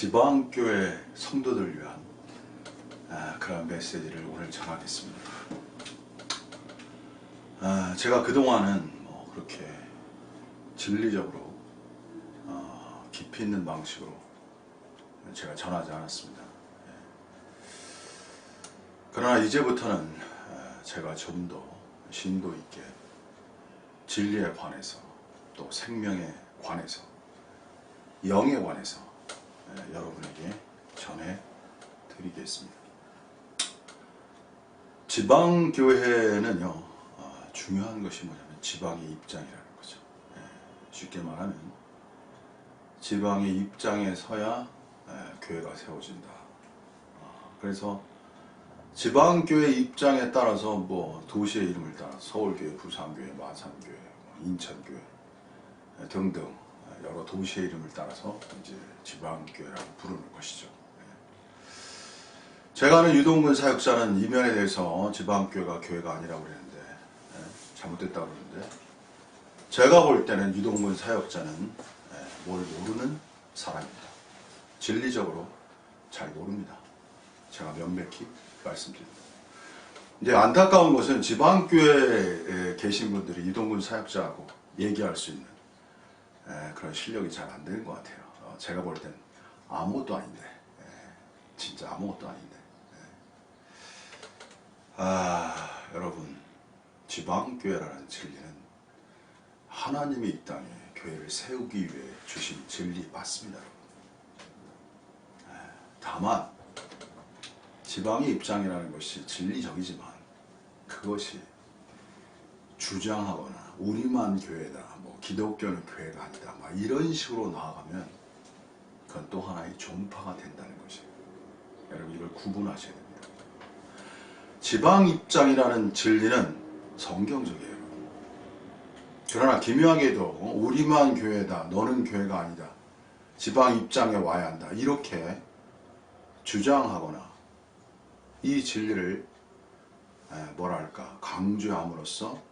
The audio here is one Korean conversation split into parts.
지방교회 성도들 위한 아, 그런 메시지를 오늘 전하겠습니다. 아, 제가 그동안은 뭐 그렇게 진리적으로 어, 깊이 있는 방식으로 제가 전하지 않았습니다. 예. 그러나 이제부터는 아, 제가 좀더 심도 있게 진리에 관해서 또 생명에 관해서 영에 관해서 예, 여러분에게 전해 드리겠습니다. 지방 교회는요 어, 중요한 것이 뭐냐면 지방의 입장이라는 거죠. 예, 쉽게 말하면 지방의 입장에 서야 예, 교회가 세워진다. 어, 그래서 지방 교회 입장에 따라서 뭐 도시의 이름을 따라 서울교회, 부산교회, 마산교회, 뭐 인천교회 등등 여러 도시의 이름을 따라서 이제 지방교회라고 부르는 것이죠. 예. 제가 아는 유동근 사역자는 이면에 대해서 지방교회가 교회가 아니라고 그랬는데 예, 잘못됐다고 그러는데 제가 볼 때는 유동근 사역자는 예, 뭘 모르는 사람입니다. 진리적으로 잘 모릅니다. 제가 명백히 말씀드립니다. 이제 안타까운 것은 지방교회에 계신 분들이 이동근 사역자하고 얘기할 수 있는 에, 그런 실력이 잘 안 되는 것 같아요. 어, 제가 볼 땐 아무것도 아닌데, 에, 진짜 아무것도 아닌데. 에. 아, 여러분, 지방교회라는 진리는 하나님이 이 땅에 교회를 세우기 위해 주신 진리 맞습니다, 다만, 지방의 입장이라는 것이 진리적이지만, 그것이 주장하거나 우리만 교회다, 뭐 기독교는 교회가 아니다, 막 이런 식으로 나아가면 그건 또 하나의 종파가 된다는 것이에요. 여러분 이걸 구분하셔야 됩니다. 지방 입장이라는 진리는 성경적이에요. 그러나 기묘하게도 우리만 교회다, 너는 교회가 아니다, 지방 입장에 와야 한다 이렇게 주장하거나 이 진리를 에, 뭐랄까 강조함으로써 에,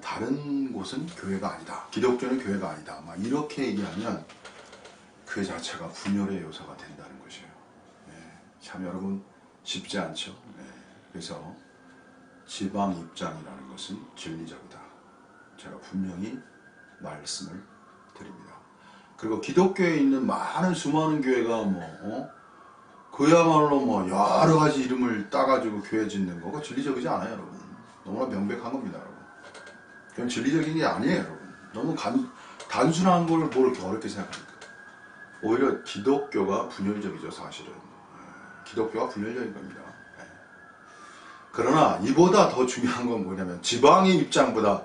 다른 곳은 교회가 아니다. 기독교는 교회가 아니다. 막 이렇게 얘기하면 그 자체가 분열의 요소가 된다는 것이에요. 예, 참 여러분 쉽지 않죠. 예, 그래서 지방 입장이라는 것은 진리적이다. 제가 분명히 말씀을 드립니다. 그리고 기독교에 있는 많은 수많은 교회가 뭐 어? 그야말로 뭐 여러 가지 이름을 따가지고 교회 짓는 거가 진리적이지 않아요, 여러분. 너무나 명백한 겁니다, 여러분. 그건 진리적인 게 아니에요, 여러분. 너무 간, 단순한 걸 뭘 이렇게 어렵게 생각합니까? 오히려 기독교가 분열적이죠, 사실은. 예, 기독교가 분열적인 겁니다. 예. 그러나 이보다 더 중요한 건 뭐냐면 지방의 입장보다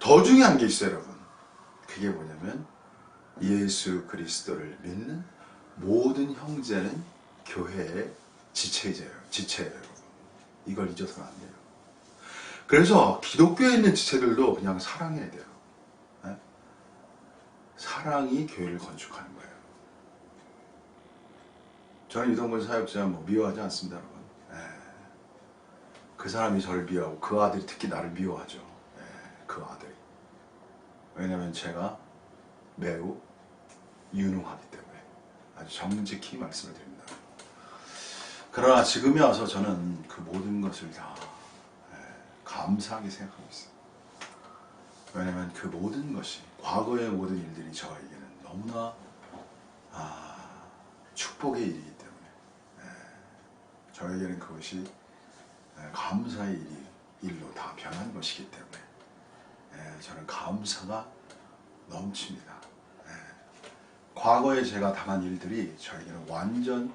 더 중요한 게 있어요, 여러분. 그게 뭐냐면 예수 그리스도를 믿는 모든 형제는 교회의 지체제예요. 지체예요, 여러분. 이걸 잊어서는 안 돼요. 그래서 기독교에 있는 지체들도 그냥 사랑해야 돼요. 예? 사랑이 교회를 건축하는 거예요. 저는 이동근 사역자 뭐 미워하지 않습니다, 여러분. 예. 그 사람이 저를 미워하고 그 아들이 특히 나를 미워하죠. 예, 그 아들이. 왜냐면 제가 매우 유능하기 때문에 아주 정직히 말씀을 드립니다. 그러나 지금에 와서 저는 그 모든 것을 다 예, 감사하게 생각하고 있어요. 왜냐면 그 모든 것이 과거의 모든 일들이 저에게는 너무나 아, 축복의 일이기 때문에 예, 저에게는 그것이 예, 감사의 일이 일로 다 변한 것이기 때문에 예, 저는 감사가 넘칩니다. 예. 과거에 제가 당한 일들이 저에게는 완전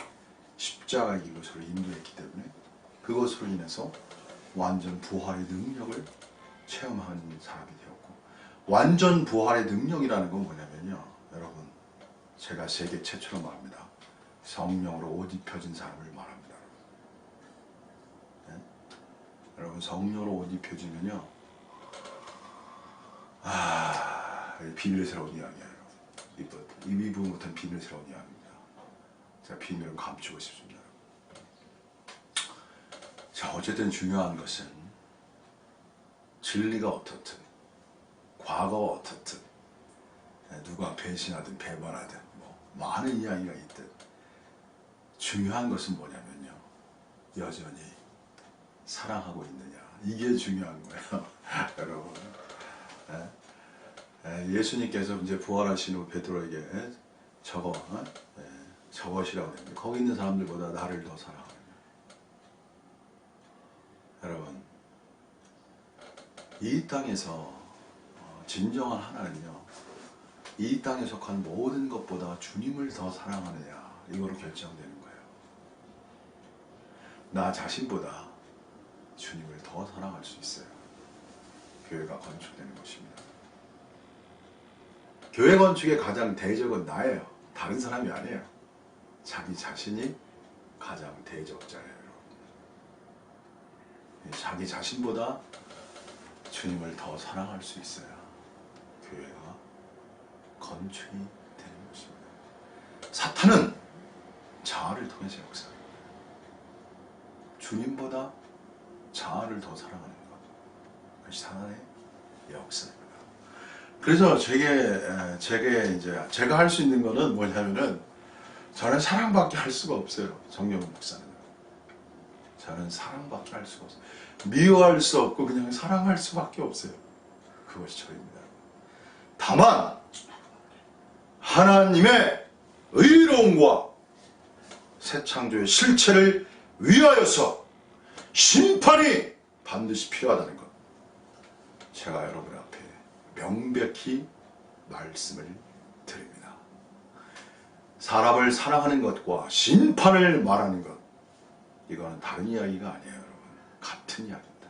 십자가의 이것으로 인도했기 때문에 그것으로 인해서 완전 부활의 능력을 체험한 사람이 되었고 완전 부활의 능력이라는 건 뭐냐면요. 여러분 제가 세계 최초로 말합니다. 성령으로 옷 입혀진 사람을 말합니다. 네? 여러분 성령으로 옷 입혀지면요. 아 비밀스러운 이야기예요. 이, 부- 이 부분부터는 비밀스러운 이야기입니다. 제가 비밀을 감추고 싶습니다. 자, 어쨌든 중요한 것은 진리가 어떻든, 과거가 어떻든, 예, 누가 배신하든 배반하든 뭐 많은 이야기가 있듯 중요한 것은 뭐냐면요. 여전히 사랑하고 있느냐. 이게 중요한 거예요. 여러분. 예? 예, 예수님께서 이제 부활하신 후 베드로에게 예? 저거, 어? 예, 저것이라고 됩니다. 거기 있는 사람들보다 나를 더 사랑하는 거예요. 여러분, 이 땅에서 어, 진정한 하나는요, 이 땅에 속한 모든 것보다 주님을 더 사랑하느냐, 이거로 결정되는 거예요. 나 자신보다 주님을 더 사랑할 수 있어요. 교회가 건축되는 것입니다. 교회 건축의 가장 대적은 나예요. 다른 사람이 아니에요. 자기 자신이 가장 대적자예요. 자기 자신보다 주님을 더 사랑할 수 있어야 교회가 건축이 되는 것입니다. 사탄은 자아를 통해서 역사합니다. 주님보다 자아를 더 사랑하는 것. 그것이 사탄의 역사입니다. 그래서 제게 에, 제게 이제 제가 할 수 있는 거는 뭐냐면은 저는 사랑밖에 할 수가 없어요. 정영 목사는 저는 사랑밖에 할 수가 없어요. 미워할 수 없고 그냥 사랑할 수밖에 없어요. 그것이 저입니다. 다만 하나님의 의로움과 새 창조의 실체를 위하여서 심판이 반드시 필요하다는 것. 제가 여러분 앞에 명백히 말씀을 드립니다. 사람을 사랑하는 것과 심판을 말하는 것. 이거는 다른 이야기가 아니에요, 여러분. 같은 이야기입니다.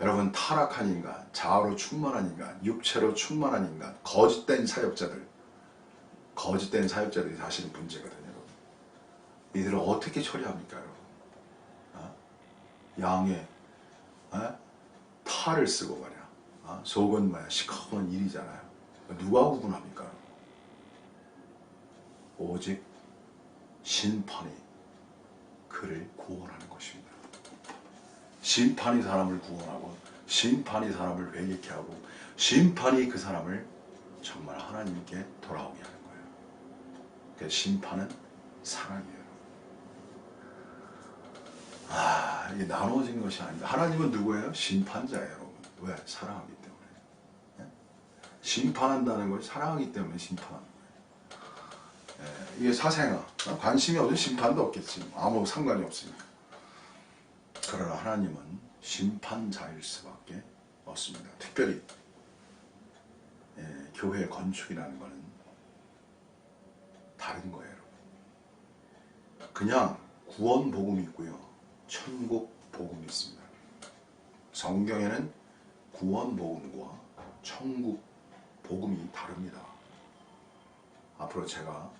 여러분, 타락한 인간, 자아로 충만한 인간, 육체로 충만한 인간, 거짓된 사역자들, 거짓된 사역자들이 사실은 문제거든요, 여러분. 이들을 어떻게 처리합니까, 여러분? 어? 양의 어? 탈을 쓰고 말이야. 어? 속은 뭐야 시커먼 일이잖아요. 누가 구분합니까? 오직 심판이 그를 구원하는 것입니다. 심판이 사람을 구원하고 심판이 사람을 회개케 하고 심판이 그 사람을 정말 하나님께 돌아오게 하는 거예요. 그 심판은 사랑이에요. 아, 이게 나눠진 것이 아니다. 하나님은 누구예요? 심판자예요, 여러분. 왜? 사랑하기 때문에. 예? 심판한다는 걸 사랑하기 때문에. 예, 이게 사생아. 관심이 없으면 심판도 없겠지. 아무 상관이 없으니까. 그러나 하나님은 심판자일 수밖에 없습니다. 특별히 예, 교회 건축이라는 것은 다른 거예요. 여러분. 그냥 구원 복음이 있고요. 천국 복음이 있습니다. 성경에는 구원 복음과 천국 복음이 다릅니다. 앞으로 제가 에,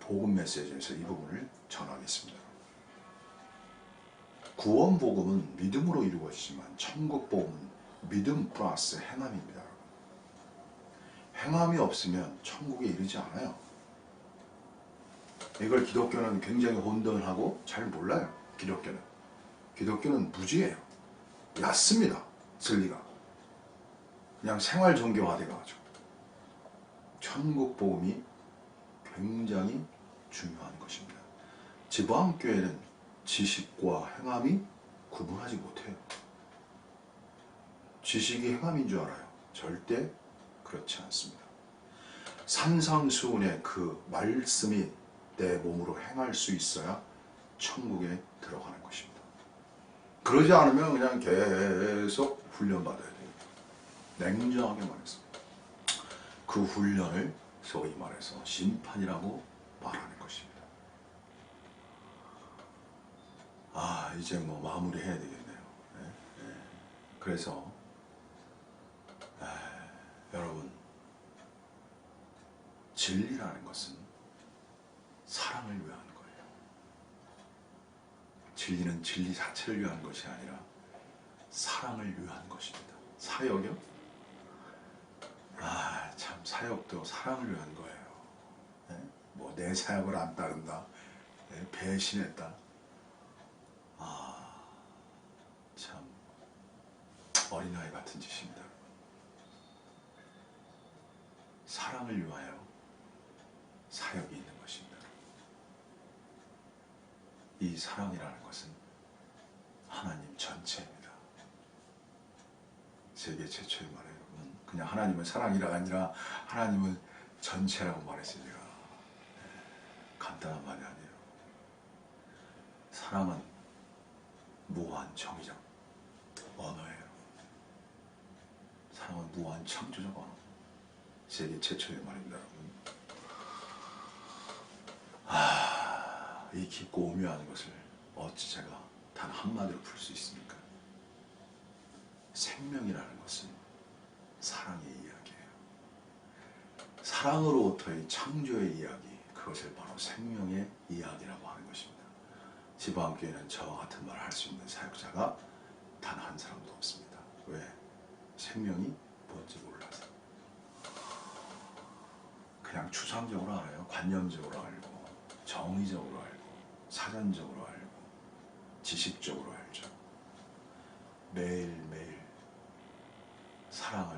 복음 메시지에서 이 부분을 전하겠습니다. 구원 복음은 믿음으로 이루어지지만 천국 복음은 믿음 플러스 행함입니다. 행함이 없으면 천국에 이르지 않아요. 이걸 기독교는 굉장히 혼돈하고 잘 몰라요. 기독교는. 기독교는 무지예요. 얕습니다. 진리가. 그냥 생활 종교화 돼가지고. 천국 복음이 굉장히 중요한 것입니다. 지방교회는 지식과 행함이 구분하지 못해요. 지식이 행함인 줄 알아요. 절대 그렇지 않습니다. 산상수훈의 그 말씀이 내 몸으로 행할 수 있어야 천국에 들어가는 것입니다. 그러지 않으면 그냥 계속 훈련받아야 됩니다. 냉정하게 말해서. 그 훈련을 소위 말해서 심판이라고 말하는 것입니다. 아, 이제 뭐 마무리 해야 되겠네요. 예, 예. 그래서, 에, 여러분, 진리라는 것은 사랑을 위한 거예요. 진리는 진리 자체를 위한 것이 아니라 사랑을 위한 것입니다. 사역이요? 사역도 사랑을 위한 거예요. 뭐내 사역을 안 따른다, 예, 배신했다. 아, 참 어린아이 같은 짓입니다. 사랑을 위하여 사역이 있는 것입니다. 이 사랑이라는 것은 하나님 전체입니다. 세계 최초의 말에 여러분 그냥 하나님은 사랑이라가 아니라 하나님은 전체라고 말했으니까 간단한 말이 아니에요. 사랑은 무한 정의적 언어예요. 사랑은 무한 창조적 언어. 세계 최초의 말입니다, 여러분. 아, 이 깊고 오묘한 것을 어찌 제가 단 한마디로 풀 수 있습니까? 생명이라는 것은 사랑의 이야기예요. 사랑으로부터의 창조의 이야기, 그것을 바로 생명의 이야기라고 하는 것입니다. 지방교회는 저와 같은 말을 할 수 있는 사역자가 단 한 사람도 없습니다. 왜? 생명이 뭔지 몰라서. 그냥 추상적으로 알아요. 관념적으로 알고, 정의적으로 알고, 사전적으로 알고, 지식적으로 알죠. 매일매일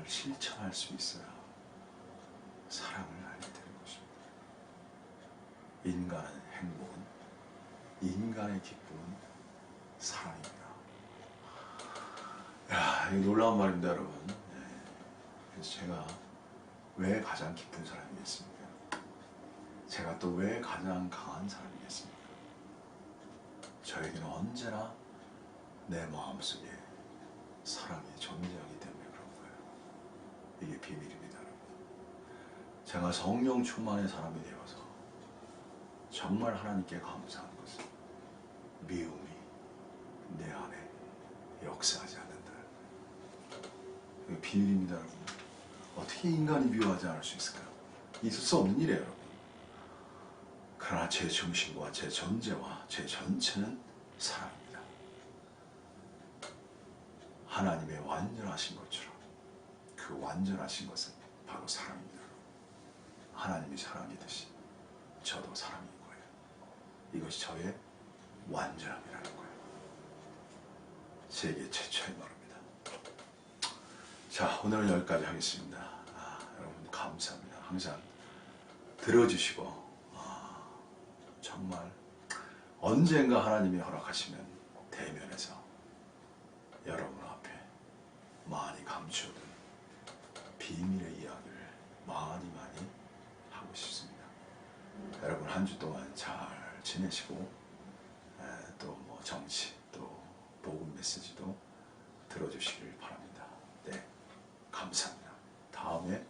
실천할 수 있어야 사랑을 알게 되는 것입니다. 인간의 행복은, 인간의 기쁨은 사랑입니다. 야, 이거 놀라운 말입니다, 여러분. 예. 그래서 제가 왜 가장 기쁜 사람이겠습니까? 제가 또 왜 가장 강한 사람이겠습니까? 저에게는 언제나 내 마음속에 사랑이 존재하기. 이게 비밀입니다, 여러분. 제가 성령 충만의 사람이 되어서 정말 하나님께 감사한 것은 미움이 내 안에 역사하지 않는다. 이게 비밀입니다, 여러분. 어떻게 인간이 미워하지 않을 수 있을까요? 있을 수 없는 일이에요, 여러분. 그러나 제 정신과 제 존재와 제 전체는 사랑입니다. 하나님의 완전하신 것처럼 그 완전하신 것은 바로 사랑입니다. 하나님이 사랑이듯이 저도 사랑인 거예요. 이것이 저의 완전함이라는 거예요. 세계 최초의 말입니다. 자, 오늘은 여기까지 하겠습니다. 아, 여러분 감사합니다. 항상 들어주시고 아, 정말 언젠가 하나님이 허락하시면 대면에서 여러분 앞에 많이 감추어둔 비밀의 이야기를 많이 많이 하고 싶습니다. 여러분 한 주 동안 잘 지내시고 또 뭐 정치 또 복음 메시지도 들어주시길 바랍니다. 네, 감사합니다. 다음에